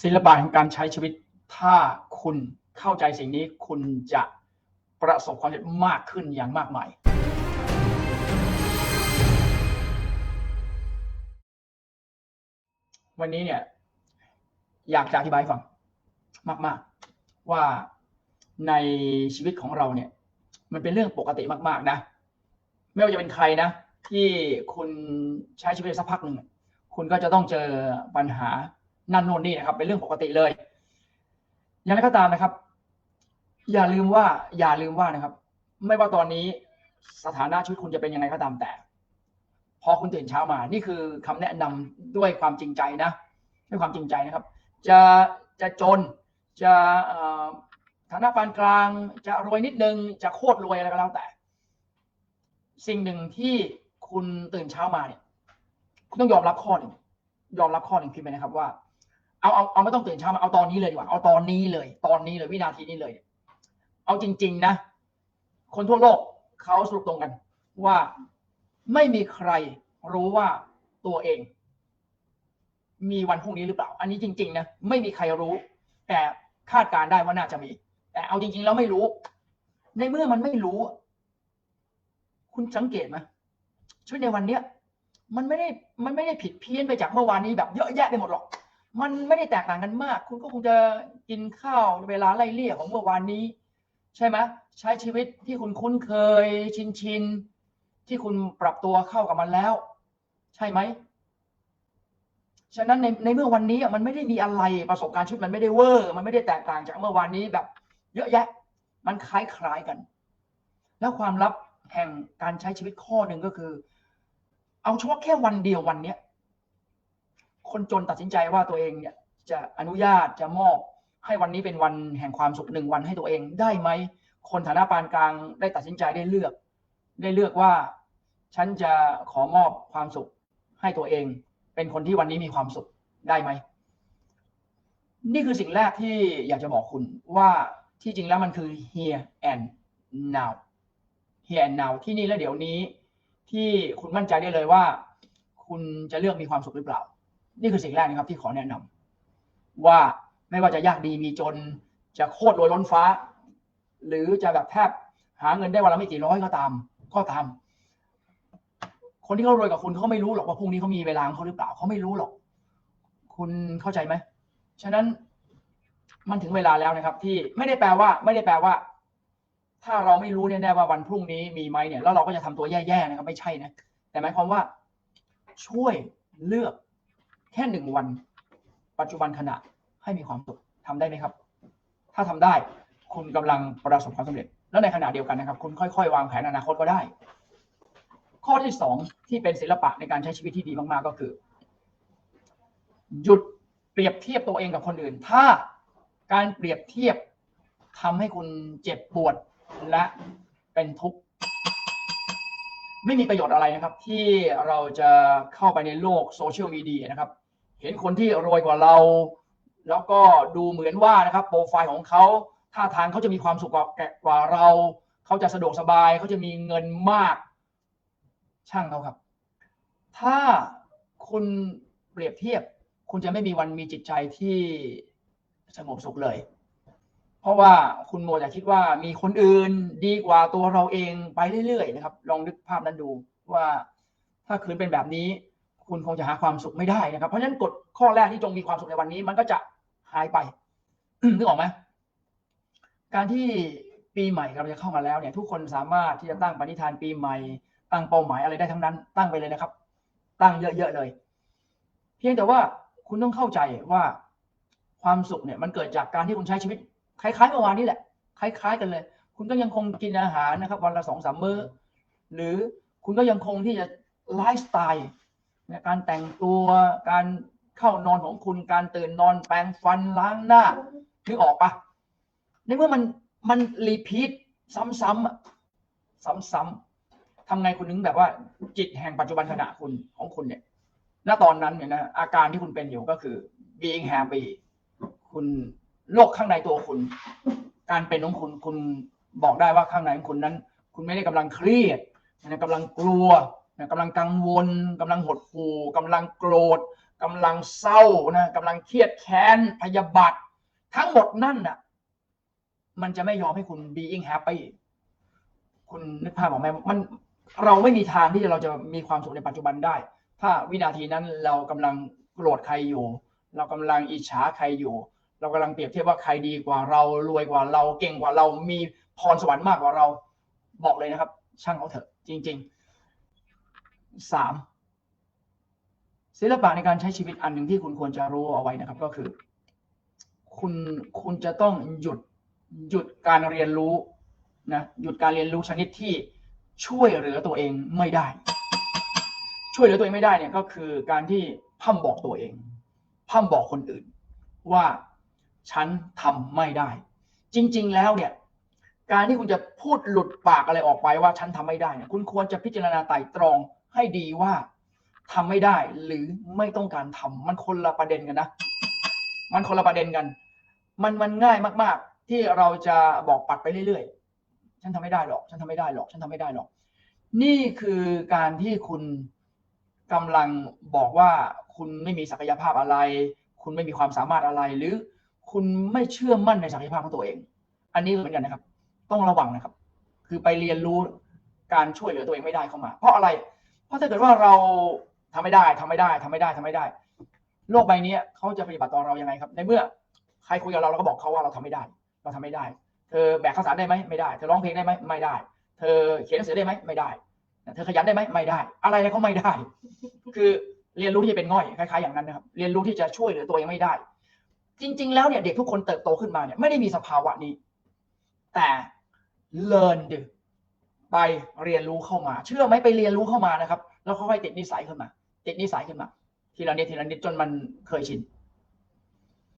ศิลปะแห่งการใช้ชีวิต ถ้าคุณเข้าใจสิ่งนี้คุณจะประสบความสำเร็จมากขึ้นอย่างมากมายวันนี้เนี่ย อยากจะอธิบายฟัง มาก ๆ ว่าในชีวิตของเราเนี่ย มันเป็นเรื่องปกติมาก ๆ นะ ไม่ว่าจะเป็นใครนะ ที่คุณใช้ชีวิตสักพักหนึ่งคุณก็จะต้องเจอปัญหา นั่นโน่นนี่นะครับ เป็นเรื่องปกติเลย อย่างไรก็ตามนะครับ อย่าลืมว่า อย่าลืมว่านะครับ ไม่ว่าตอนนี้สถานะชีวิตคุณจะเป็นยังไงก็ตามแต่ พอคุณตื่นเช้ามา นี่คือคำแนะนำด้วยความจริงใจนะด้วยความจริงใจนะครับ จะจะจนจะฐานะปานกลางจะรวยนิดนึง จะโคตรรวยอะไรก็แล้วแต่ สิ่งหนึ่งที่คุณตื่นเช้ามาเนี่ย คุณต้องยอมรับข้อหนึ่งยอมรับข้อหนึ่งพิมพ์ไปนะครับว่า เอาเอาเอาไม่ต้องตื่นเช้ามาเอาตอนนี้เลยดีกว่าเอาตอนนี้เลย ตอนนี้เลยวินาทีนี้เลย เอาจริง ๆนะ คนทั่วโลกเขาสรุปตรงกัน ว่าไม่มีใครรู้ว่าตัวเอง มีวันพรุ่งนี้หรือเปล่า อันนี้จริง ๆ นะไม่มีใครรู้ แต่คาดการได้ว่าน่าจะมี แต่เอาจริง ๆ แล้วไม่รู้ ในเมื่อมันไม่รู้ คุณสังเกตไหมชีวิตในวันเนี้ยมันไม่ได้มันไม่ได้ผิดเพี้ยนไปจากเมื่อวานนี้แบบเยอะแยะไปหมดหรอก มันไม่ได้แตกต่างกันมาก คุณก็คงจะกินข้าวเวลาไล่เลี่ยของเมื่อวานนี้ ใช่ไหมใช้ชีวิตที่คุณคุ้นเคยชินชินที่คุณปรับตัวเข้ากับมันแล้ว ใช่ไหมฉะนั้นในในเมื่อวันนี้มันไม่ได้มีอะไรประสบการณ์ชีวิตมันไม่ได้เวอร์มันไม่ได้แตกต่างจากเมื่อวานนี้แบบ เยอะแยะ มันคล้ายๆกัน แล้วความลับแห่งการใช้ชีวิตข้อหนึ่งก็คือ เอาเฉพาะแค่วันเดียววันเนี้ย คนจนตัดสินใจว่าตัวเองเนี่ยจะอนุญาตจะมอบให้วันนี้เป็นวันแห่งความสุขหนึ่งวันให้ตัวเองได้ไหม คนฐานะปานกลางได้ตัดสินใจได้เลือก ได้เลือกว่า ฉันจะขอมอบความสุขให้ตัวเอง เป็นคนที่วันนี้มีความสุขได้ไหม นี่คือสิ่งแรกที่อยากจะบอกคุณว่าที่จริงแล้วมันคือ here and now here and now ที่นี่และเดี๋ยวนี้ ที่คุณมั่นใจได้เลยว่า คุณจะเลือกมีความสุขหรือเปล่า นี่คือสิ่งแรกนะครับที่ขอแนะนำว่าไม่ว่าจะยากดีมีจนจะโคตรรวยล้นฟ้า หรือจะแบบแทบหาเงินได้วันละไม่กี่ร้อยก็ตาม ก็ตาม คนที่เขารวยกับคุณเขาไม่รู้หรอกว่าพรุ่งนี้เขามีเวลาของเขาหรือเปล่าเขาไม่รู้หรอก คุณเข้าใจไหมฉะนั้นมันถึงเวลาแล้วนะครับ ที่ไม่ได้แปลว่า ไม่ได้แปลว่า ถ้าเราไม่รู้แน่ๆว่าวันพรุ่งนี้มีไหมเนี่ยแล้วเราก็จะทำตัวแย่ๆนะครับ ไม่ใช่นะแต่หมายความว่าช่วยเลือก แค่หนึ่งวัน ปัจจุบันขณะให้มีความสุขทำได้ไหมครับ ถ้าทำได้คุณกำลังประสบความสำเร็จ แล้วในขณะเดียวกันนะครับ คุณค่อยๆ วางแผนอนาคตก็ได้ ข้อที่สองที่เป็นศิลปะในการใช้ชีวิตที่ดีมากๆก็คือ หยุดเปรียบเทียบตัวเองกับคนอื่น ถ้าการเปรียบเทียบทำให้คุณเจ็บปวดและเป็นทุกข์ไม่มีประโยชน์อะไรนะครับ ที่เราจะเข้าไปในโลกโซเชียลมีเดียนะครับ เห็นคนที่รวยกว่าเรา แล้วก็ดูเหมือนว่านะครับโปรไฟล์ของเขาท่าทางเขาจะมีความสุขกว่าเราเขาจะสะดวกสบายเขาจะมีเงินมาก ช่างเขาครับ ถ้าคุณเปรียบเทียบ คุณจะไม่มีวันมีจิตใจที่สงบสุขเลย เพราะว่าคุณโมจะคิดว่ามีคนอื่นดีกว่าตัวเราเองไปเรื่อยๆนะครับ ลองนึกภาพนั้นดูว่าถ้าคืนเป็นแบบนี้ คุณคงจะหาความสุขไม่ได้นะครับ เพราะฉะนั้นกฎข้อแรกที่จงมีความสุขในวันนี้ มันก็จะหายไปนึกออกไหมการที่ปีใหม่กำลังจะเข้ามาแล้วเนี่ยทุกคนสามารถที่จะตั้งปณิธานปีใหม่ ตั้งเป้าหมายอะไรได้ทั้งนั้น ตั้งไปเลยนะครับ ตั้งเยอะๆเลย เพียงแต่ว่าคุณต้องเข้าใจว่าความสุขเนี่ยมันเกิดจากการที่คุณใช้ชีวิต คล้ายๆเมื่อวานนี้แหละ คล้ายๆกันเลย คุณก็ยังคงกินอาหารนะครับ วันละสองสามมื้อ หรือคุณก็ยังคงที่จะไลฟ์สไตล์ การแต่งตัวการเข้านอนของคุณการตื่นนอนแปรงฟันล้างหน้านึกออกปะในเมื่อมันมันรีพีทซ้ำๆซ้ำๆทำไงคุณนึงแบบว่า จิตแห่งปัจจุบันขณะคุณของคุณเนี่ยณตอนนั้นเนี่ยนะอาการที่คุณเป็นอยู่ก็คือ being happy คุณโลกข้างในตัวคุณ การเป็นของคุณคุณบอกได้ว่าข้างในของคุณนั้น คุณไม่ได้กำลังเครียดกำลังกลัว กำลังกังวลกำลังหดหู่กำลังโกรธกำลังเศร้านะกำลังเครียดแค้นพยาบาททั้งหมดนั่นน่ะมันจะไม่ยอมให้คุณ being happy คุณนึกภาพออกไหมมันเราไม่มีทางที่เราจะมีความสุขในปัจจุบันได้ ถ้าวินาทีนั้นเรากำลังโกรธใครอยู่ เรากำลังอิจฉาใครอยู่ เรากำลังเปรียบเทียบว่าใครดีกว่าเรารวยกว่าเราเก่งกว่าเรามีพรสวรรค์มากกว่าเรา บอกเลยนะครับ ช่างเขาเถอะจริง ๆ สามศิลปะในการใช้ชีวิตอันหนึ่งที่คุณควรจะรู้เอาไว้นะครับ ก็คือ คุณคุณจะต้องหยุดหยุดการเรียนรู้นะหยุดการเรียนรู้ชนิดที่ช่วยเหลือตัวเองไม่ได้ ช่วยเหลือตัวเองไม่ได้เนี่ยก็คือการที่พ่ำบอกตัวเองพ่ำบอกคนอื่น ว่าฉันทำไม่ได้ จริง ๆ แล้วเนี่ย การที่คุณจะพูดหลุดปากอะไรออกไปว่าฉันทำไม่ได้เนี่ยคุณควรจะพิจารณาไตร่ตรอง ให้ดีว่าทำไม่ได้หรือไม่ต้องการทำมันคนละประเด็นกันนะ มันคนละประเด็นกัน มันมันง่ายมาก ๆ ที่เราจะบอกปัดไปเรื่อยๆ ฉันทำไม่ได้หรอก ฉันทำไม่ได้หรอก ฉันทำไม่ได้หรอก นี่คือการที่คุณกำลังบอกว่าคุณไม่มีศักยภาพอะไร คุณไม่มีความสามารถอะไร หรือคุณไม่เชื่อมั่นในศักยภาพของตัวเอง อันนี้เหมือนกันนะครับ ต้องระวังนะครับ คือไปเรียนรู้การช่วยเหลือตัวเองไม่ได้เข้ามา เพราะอะไร ราะถ้าเกิดว่าเราทำไม่ได้ทำไม่ได้ทำไม่ได้ทำไม่ได้ โลกใบนี้เขาจะปฏิบัติต่อเรายังไงครับ ในเมื่อใครคุยกับเราเราก็บอกเขาว่าเราทำไม่ได้ เราทำไม่ได้ เธอแบกข้าวสารได้ไหมไม่ได้ เธอร้องเพลงได้ไหมไม่ได้ เธอเขียนหนังสือได้ไหมไม่ได้ เธอขยันได้ไหมไม่ได้ อะไรก็ไม่ได้ คือเรียนรู้ที่จะเป็นง่อยคล้ายๆอย่างนั้นนะครับ เรียนรู้ที่จะช่วยเหลือตัวเองไม่ได้ จริง ๆ แล้วเนี่ยเด็กทุกคนเติบโตขึ้นมาเนี่ยไม่ได้มีสภาวะนี้ แต่ learn ไปเรียนรู้เข้ามา เชื่อไหมไปเรียนรู้เข้ามานะครับ แล้วค่อยๆติดนิสัยขึ้นมา ติดนิสัยขึ้นมา ทีละนิดทีละนิดจนมันเคยชิน